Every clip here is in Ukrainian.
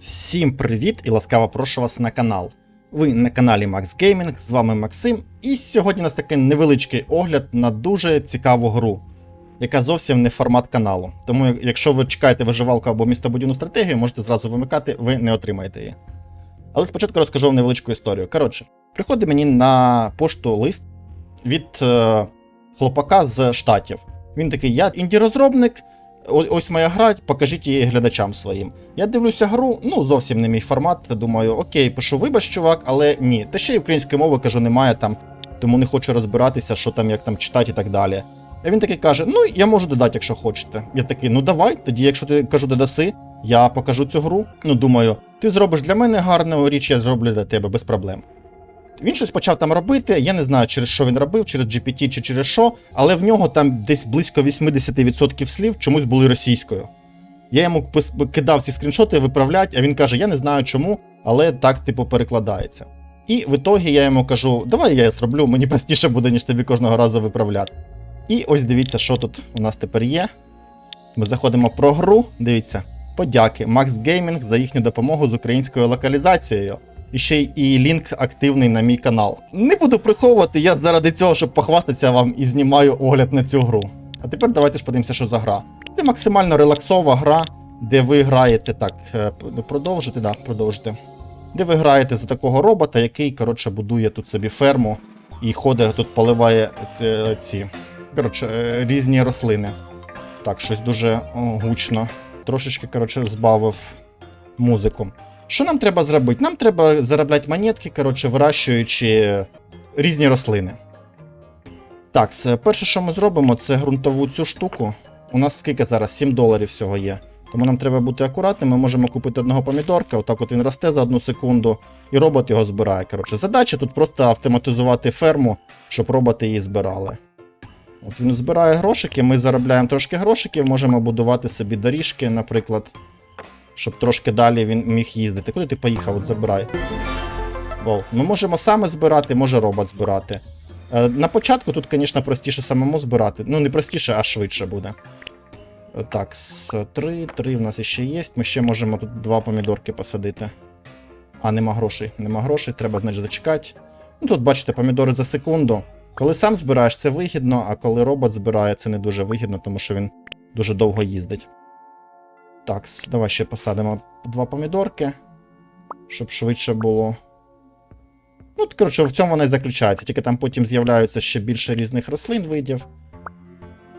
Всім привіт і ласкаво прошу вас на канал. Ви на каналі Max Gaming, з вами Максим, і сьогодні у нас такий невеличкий огляд на дуже цікаву гру, яка зовсім не формат каналу. Тому, якщо ви чекаєте виживалку або містобудівну стратегію, можете зразу вимикати, ви не отримаєте її. Але спочатку розкажу вам невеличку історію. Коротше, приходить мені на пошту лист від е, хлопака з штатів. Він такий: я інді-розробник, ось моя гра, покажіть її глядачам своїм. Я дивлюся гру, ну зовсім не мій формат. Думаю, окей, пишу, вибач, чувак, але ні. Та ще й української мови кажу, немає там, тому не хочу розбиратися, що там, як там читати і так далі. А він такий каже: Ну, я можу додати, якщо хочете. Я такий, ну давай, тоді, якщо ти кажу, додаси, я покажу цю гру. Ну, думаю, ти зробиш для мене гарну річ, я зроблю для тебе без проблем. Він щось почав там робити. Я не знаю, через що він робив, через GPT чи через що, але в нього там десь близько 80% слів чомусь були російською. Я йому кидав ці скріншоти виправлять, а він каже: Я не знаю чому, але так, типу, перекладається. І в ітогі я йому кажу: давай я зроблю, мені простіше буде, ніж тобі кожного разу виправляти. І ось дивіться, що тут у нас тепер є. Ми заходимо про гру. Дивіться, подяки Max Gaming за їхню допомогу з українською локалізацією. І ще і лінк активний на мій канал. Не буду приховувати, я заради цього, щоб похвастатися вам і знімаю огляд на цю гру. А тепер давайте ж подивимося, що за гра. Це максимально релаксова гра, де ви граєте так, е, продовжити, да, продовжити. Де ви граєте за такого робота, який, коротше, будує тут собі ферму і ходить тут поливає ці, ці коротше, е, різні рослини. Так, щось дуже гучно. Трошечки, коротше, збавив музику. Що нам треба зробити? Нам треба заробляти монетки, коротше, вирощуючи різні рослини. Так, перше, що ми зробимо, це ґрунтову цю штуку. У нас скільки зараз? 7 доларів всього є. Тому нам треба бути акуратними. Ми можемо купити одного помідорка, отак от він росте за одну секунду, і робот його збирає. Коротше, задача тут просто автоматизувати ферму, щоб роботи її збирали. От він збирає грошики, ми заробляємо трошки грошиків, можемо будувати собі доріжки, наприклад, щоб трошки далі він міг їздити. Куди ти поїхав? От забирай. Воу. Ми можемо саме збирати, може робот збирати. Е, на початку тут, звісно, простіше самому збирати. Ну, не простіше, а швидше буде. Е, Так, з 3, 3 в нас ще є. Ми ще можемо тут два помідорки посадити. А, нема грошей. Нема грошей, треба, значить, зачекати. Ну, тут бачите, помідори за секунду. Коли сам збираєш, це вигідно, а коли робот збирає, це не дуже вигідно, тому що він дуже довго їздить. Так, давай ще посадимо два помідорки, щоб швидше було. Ну, от, коротше, в цьому вона і заключається. Тільки там потім з'являються ще більше різних рослин видів.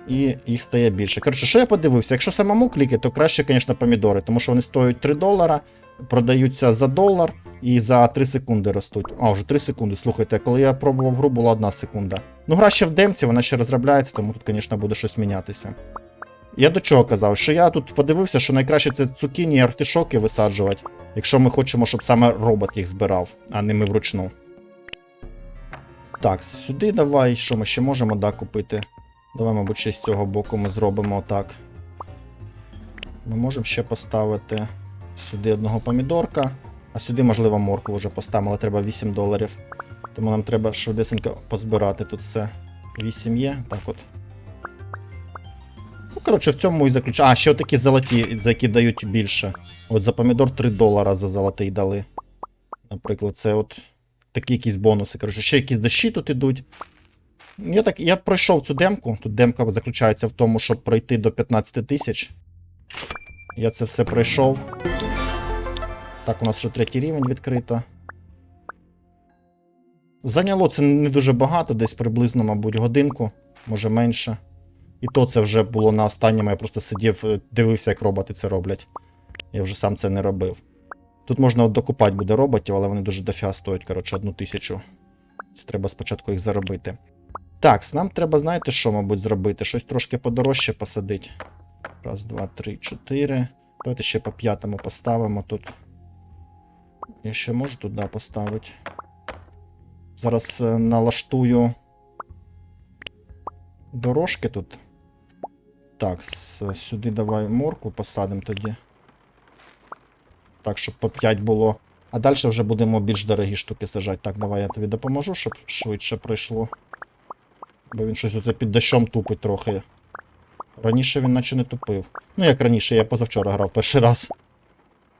І їх стає більше. Коротше, що я подивився? Якщо самому клікати, то краще, звісно, помідори, тому що вони стоять 3 долара, продаються за долар і за 3 секунди ростуть. А, вже 3 секунди. Слухайте, коли я пробував гру, була 1 секунда. Ну, гра ще в демці, вона ще розробляється, тому тут, звісно, буде щось мінятися. Я до чого казав? Що я тут подивився, що найкраще це цукіні і артишоки висаджувати, якщо ми хочемо, щоб саме робот їх збирав, а не ми вручну. Так, сюди давай, що ми ще можемо да, купити. Давай, мабуть, ще з цього боку ми зробимо так. Ми можемо ще поставити сюди одного помідорка, а сюди, можливо, моркву вже поставимо, але треба 8 доларів. Тому нам треба швидесенько позбирати тут все. 8 є, так от. Коротше, в цьому і заключаю. А, ще отакі золоті, за які дають більше. От за помідор 3 долара за золотий дали. Наприклад, це от такі якісь бонуси. Коротше, ще якісь дощі тут ідуть. Я так, я пройшов цю демку. Тут демка заключається в тому, щоб пройти до 15 тисяч. Я це все пройшов. Так, у нас вже третій рівень відкрито. Зайняло це не дуже багато, десь приблизно, мабуть, годинку, може менше. І то це вже було на останньому, я просто сидів, е, дивився, як роботи це роблять. Я вже сам це не робив. Тут можна от докупати буде роботів, але вони дуже дофіга стоять, коротше, одну тисячу. Це треба спочатку їх заробити. Так, нам треба, знаєте, що, мабуть, зробити? Щось трошки подорожче посадити. Раз, два, три, чотири. Давайте ще по п'ятому поставимо тут. Я ще можу туди поставити. Зараз е, налаштую дорожки тут. Так, сюди давай морку посадимо тоді. Так, щоб по 5 було. А далі вже будемо більш дорогі штуки сажати. Так, давай я тобі допоможу, щоб швидше пройшло. Бо він щось оце під дощом тупить трохи. Раніше він наче не тупив. Ну як раніше, я позавчора грав перший раз.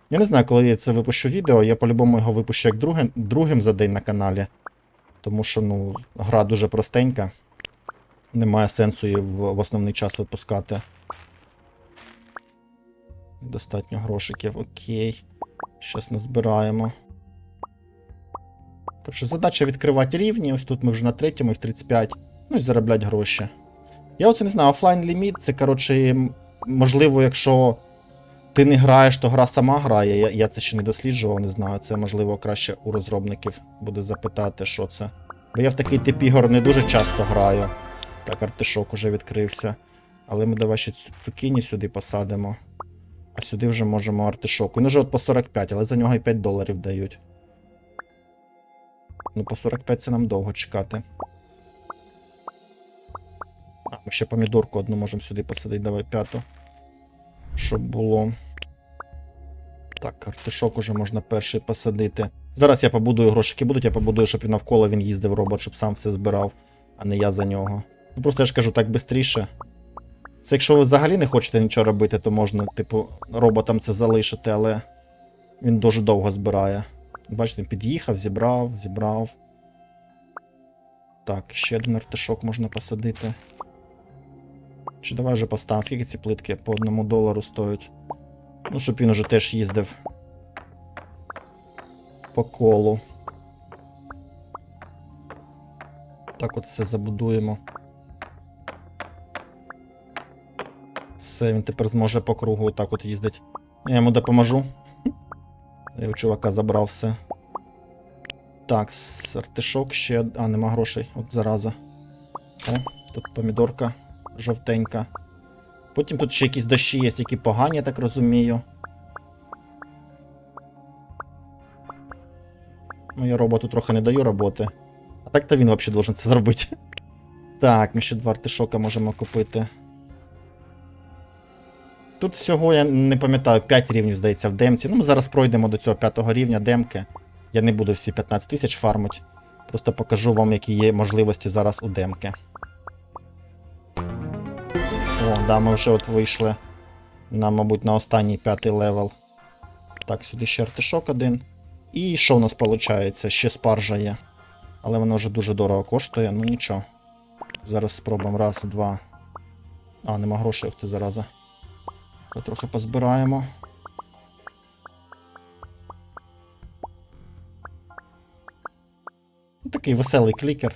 Я не знаю, коли я це випущу відео, я по-любому його випущу як другим, другим за день на каналі. Тому що ну, гра дуже простенька. Немає сенсу її в, основний час випускати. Достатньо грошиків, окей. Щас назбираємо. Коротше, задача відкривати рівні. Ось тут ми вже на третьому, їх 35. Ну і заробляти гроші. Я оце не знаю, офлайн ліміт це, коротше, можливо, якщо ти не граєш, то гра сама грає. Я, я це ще не досліджував, не знаю. Це можливо краще у розробників буде запитати, що це. Бо я в такий тип ігор не дуже часто граю. Так, артишок уже відкрився. Але ми давай ще цукіні сюди посадимо. А сюди вже можемо артишок. Він уже от по 45, але за нього і 5 доларів дають. Ну, по 45 це нам довго чекати. А, ми ще помідорку одну можемо сюди посадити, давай п'яту. Щоб було. Так, артишок уже можна перший посадити. Зараз я побудую грошики будуть, я побудую, щоб навколо він їздив робот, щоб сам все збирав, а не я за нього. Ну просто я ж кажу так швидше. Це якщо ви взагалі не хочете нічого робити, то можна, типу, роботам це залишити, але він дуже довго збирає. Бачите, під'їхав, зібрав, зібрав. Так, ще один артишок можна посадити. Чи давай вже поставимо, скільки ці плитки по одному долару стоять. Ну, щоб він уже теж їздив по колу. Так от все забудуємо. Все, він тепер зможе по кругу отак от їздити. Я йому допоможу. Я у чувака забрав все. Так, артишок ще. А, нема грошей. От зараза. О, тут помідорка жовтенька. Потім тут ще якісь дощі є, які погані, я так розумію. Ну, я роботу трохи не даю роботи. А так то він взагалі должен це зробити. Так, ми ще два артишока можемо купити. Тут всього, я не пам'ятаю, 5 рівнів, здається, в демці. Ну, ми зараз пройдемо до цього 5 рівня демки. Я не буду всі 15 тисяч фармити. Просто покажу вам, які є можливості зараз у демки. О, да, ми вже от вийшли на, мабуть, на останній п'ятий левел. Так, сюди ще артишок один. І що в нас виходить? Ще спаржа є. Але вона вже дуже дорого коштує, ну нічого. Зараз спробуємо. Раз, два. А, нема грошей, хто зараза. Трохи позбираємо. Ну, такий веселий клікер.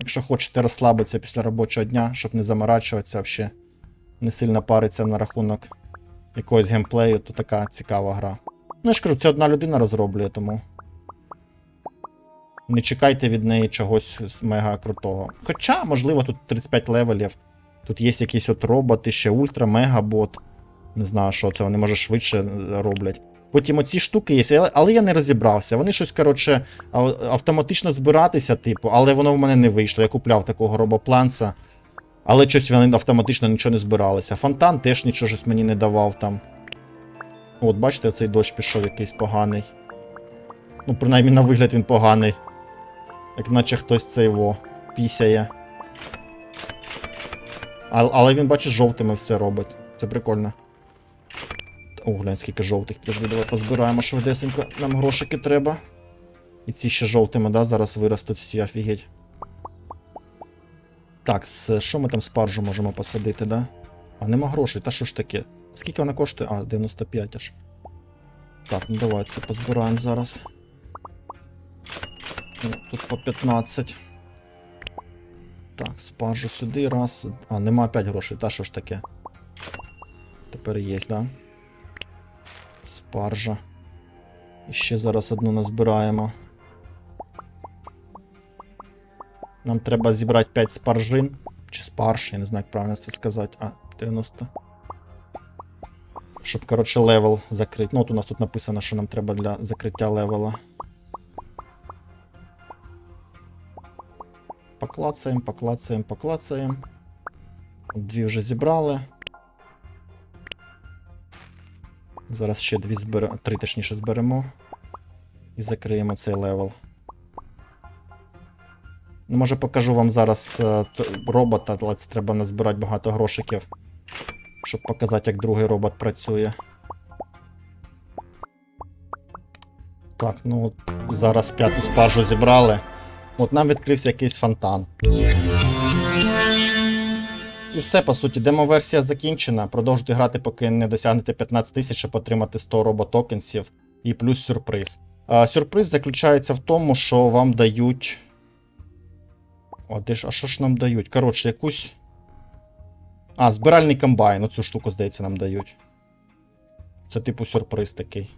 Якщо хочете розслабитися після робочого дня, щоб не заморачуватися, взагалі не сильно париться на рахунок якогось геймплею, то така цікава гра. Ну, я ж кажу, це одна людина розроблює, тому. Не чекайте від неї чогось мега крутого. Хоча, можливо, тут 35 левелів. Тут є якісь от роботи, ще ультра, мегабот. Не знаю, що це, вони може швидше е, роблять. Потім оці штуки є, але, я не розібрався. Вони щось, коротше, автоматично збиратися, типу, але воно в мене не вийшло. Я купляв такого робопланца, але щось вони автоматично нічого не збиралися. Фонтан теж нічого щось мені не давав там. От, бачите, цей дощ пішов якийсь поганий. Ну, принаймні на вигляд він поганий. Як наче хтось це його пісяє. А, але він, бачиш, жовтими все робить. Це прикольно. О, глянь, скільки жовтих. Підожди, давай позбираємо швидесенько. Нам грошики треба. І ці ще жовтими, да, зараз виростуть всі, офігеть. Так, що ми там спаржу можемо посадити, да? А нема грошей, та що ж таке? Скільки вона коштує? А, 95 аж. Так, ну давай це позбираємо зараз. Ну, Тут по 15. Так, спаржу сюди, раз. А, нема 5 грошей, та що ж таке? Тепер є, да? Спаржа. І ще зараз одну назбираємо. Нам треба зібрати 5 спаржин. Чи спарж, я не знаю, як правильно це сказати. А, 90. Щоб, коротше, левел закрити. Ну, от у нас тут написано, що нам треба для закриття левела. поклацаємо, поклацаємо, поклацаємо. Дві вже зібрали. Зараз ще дві зберемо, три точніше зберемо і закриємо цей левел. Ну, Може покажу вам зараз е, робота, але це треба назбирати багато грошиків, щоб показати, як другий робот працює. Так, ну зараз п'яту спажу зібрали. От нам відкрився якийсь фонтан. І все, по суті, демо-версія закінчена. Продовжуйте грати, поки не досягнете 15 тисяч, щоб отримати 100 роботокенсів і плюс сюрприз. А, сюрприз заключається в тому, що вам дають. О, де ж, а що ж нам дають? Коротше, якусь. А, збиральний комбайн. Оцю штуку, здається, нам дають. Це типу сюрприз такий.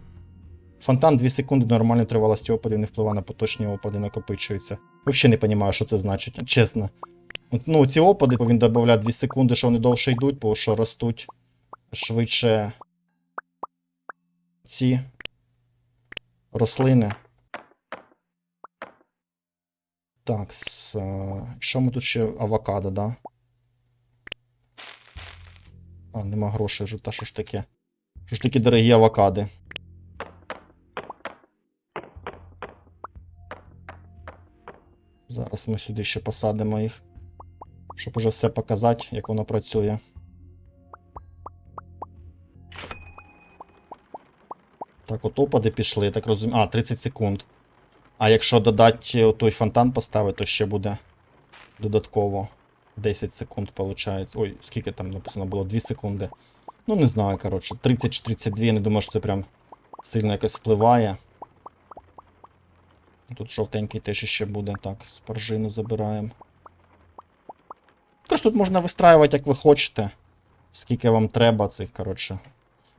Фонтан 2 секунди нормальної тривалості опадів не впливає на поточні опади, накопичуються. Взагалі не розумію, що це значить, чесно. Ну, ці опади він додає 2 секунди, що вони довше йдуть, бо що ростуть швидше ці рослини. Так, е, що ми тут ще авокадо, да? А, нема грошей, вже та що ж таке? Що ж такі дорогі авокади? Зараз ми сюди ще посадимо їх, щоб уже все показати, як воно працює. Так, от опади пішли, я так розумію. А, 30 секунд. А якщо додати той фонтан поставити, то ще буде додатково 10 секунд, виходить. Ой, скільки там написано було? 2 секунди. Ну, не знаю, коротше, 30 чи 32, я не думаю, що це прям сильно якось впливає. Тут жовтенький теж ще буде. Так, спаржину забираємо. Також тут можна вистраювати, як ви хочете. Скільки вам треба цих, коротше,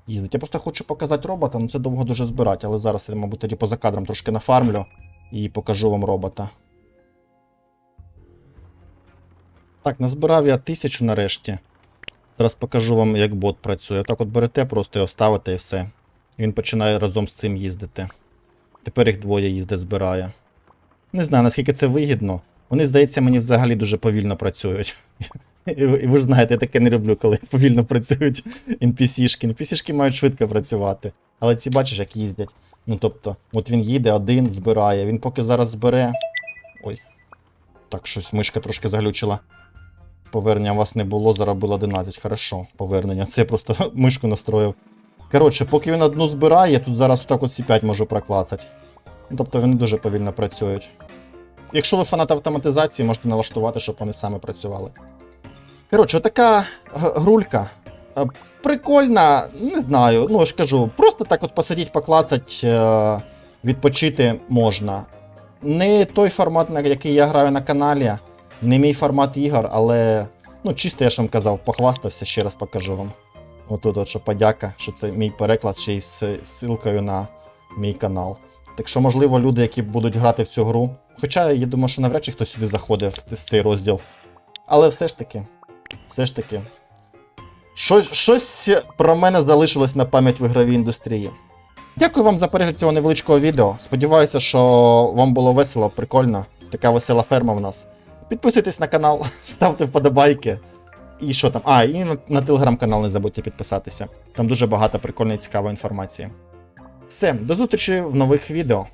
їздити. Я просто хочу показати робота, але це довго дуже збирати, але зараз я, мабуть, тоді поза кадром трошки нафармлю і покажу вам робота. Так, назбирав я тисячу нарешті. Зараз покажу вам, як бот працює. Так от берете, просто його ставите і все. І він починає разом з цим їздити. Тепер їх двоє їздить, збирає. Не знаю, наскільки це вигідно. Вони, здається, мені взагалі дуже повільно працюють. І ви ж знаєте, я таке не люблю, коли повільно працюють NPC-шки. NPC-шки мають швидко працювати. Але ці бачиш, як їздять. Ну тобто, от він їде, один збирає. Він поки зараз збере. Ой. Так, щось мишка трошки заглючила. Повернення у вас не було, заробило 11. Хорошо, повернення. Це просто мишку настроїв. Коротше, поки він одну збирає, я тут зараз отак от C5 можу проклацати. Ну, тобто вони дуже повільно працюють. Якщо ви фанат автоматизації, можете налаштувати, щоб вони саме працювали. Коротше, така грулька. Е, Прикольна, не знаю, ну я ж кажу, просто так от посидіть, поклацать, е, відпочити можна. Не той формат, на який я граю на каналі, не мій формат ігор, але ну, чисто я ж вам казав, похвастався, ще раз покажу вам. Отут, от, що подяка, що це мій переклад ще й з ссылкою на мій канал. Так що, можливо, люди, які будуть грати в цю гру. Хоча я думаю, що навряд чи хтось сюди заходив в цей розділ. Але все ж таки, все ж таки. Щось, щось про мене залишилось на пам'ять в ігровій індустрії. Дякую вам за перегляд цього невеличкого відео. Сподіваюся, що вам було весело, прикольно. Така весела ферма в нас. Підписуйтесь на канал, ставте вподобайки. І що там? А, і на, на телеграм-канал не забудьте підписатися. Там дуже багато прикольної цікавої інформації. Все, до зустрічі в нових відео.